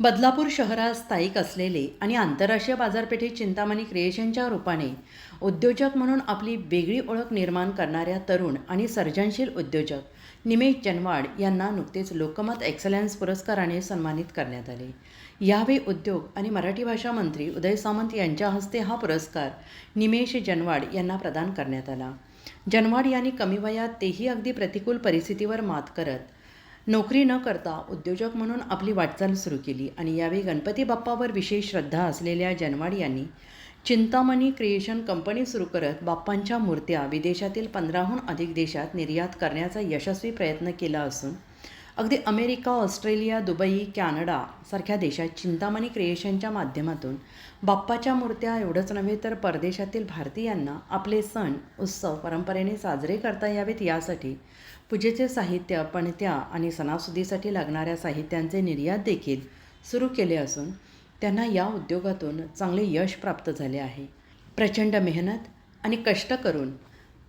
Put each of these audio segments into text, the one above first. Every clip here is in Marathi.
बदलापूर शहरात स्थायिक असलेले आणि आंतरराष्ट्रीय बाजारपेठेत चिंतामणी क्रिएशनच्या रूपाने उद्योजक म्हणून आपली वेगळी ओळख निर्माण करणाऱ्या तरुण आणि सर्जनशील उद्योजक निमेश जनवाड यांना नुकतेच लोकमत एक्सलन्स पुरस्काराने सन्मानित करण्यात आले. यावेळी उद्योग आणि मराठी भाषा मंत्री उदय सामंत यांच्या हस्ते हा पुरस्कार निमेश जनवाड यांना प्रदान करण्यात आला. जनवाड यांनी कमी वयात तेही अगदी प्रतिकूल परिस्थितीवर मात करत नोकरी न करता उद्योजक म्हणून आपली वाटचाल सुरू केली आणि यावेळी गणपती बाप्पावर विशेष श्रद्धा असलेल्या जनवाड यांनी चिंतामणी क्रिएशन कंपनी सुरू करत बाप्पांच्या मूर्त्या विदेशातील पंधराहून अधिक देशात निर्यात करण्याचा यशस्वी प्रयत्न केला असून अगदी अमेरिका ऑस्ट्रेलिया दुबई कॅनडा सारख्या देशात चिंतामणी क्रिएशनच्या माध्यमातून बाप्पाच्या मूर्त्या एवढंच नव्हे तर परदेशातील भारतीयांना आपले सण उत्सव परंपरेने साजरे करता यावेत यासाठी पूजेचे साहित्य पणत्या आणि सणासुदीसाठी लागणाऱ्या साहित्यांचे निर्यात देखील सुरू केले असून त्यांना या उद्योगातून चांगले यश प्राप्त झाले आहे. प्रचंड मेहनत आणि कष्ट करून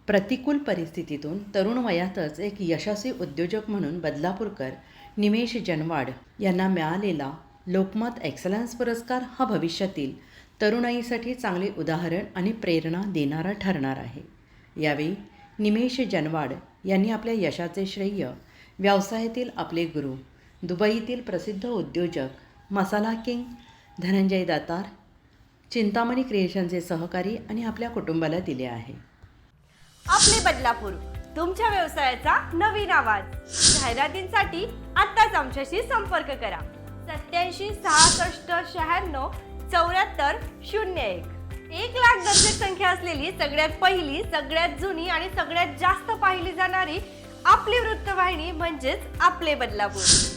प्रतिकूल परिस्थितीतून तरुण वयातच एक यशस्वी उद्योजक म्हणून बदलापूरकर निमेश जनवाड यांना मिळालेला लोकमत एक्सलन्स पुरस्कार हा भविष्यातील तरुणाईसाठी चांगले उदाहरण आणि प्रेरणा देणारा ठरणार आहे. यावेळी निमेश जनवाड यांनी आपल्या यशाचे श्रेय व्यवसायातील आपले गुरु दुबईतील प्रसिद्ध उद्योजक मसाला किंग धनंजय दातार चिंतामणी क्रिएशनचे सहकारी आणि आपल्या कुटुंबाला दिले आहे. आपले बदलापूर तुमच्या व्यवसायाचा नवीन आवाज. जाहिरातींसाठी आत्ताच आमच्याशी संपर्क करा. सत्याऐंशी सहासष्ट शहाण्णव चौऱ्याहत्तर शून्य एक. एक लाख दर्शक संख्या असलेली सगळ्यात पहिली सगळ्यात जुनी आणि सगळ्यात जास्त पाहिली जाणारी आपली वृत्तवाहिनी म्हणजेच आपले बदलापूर.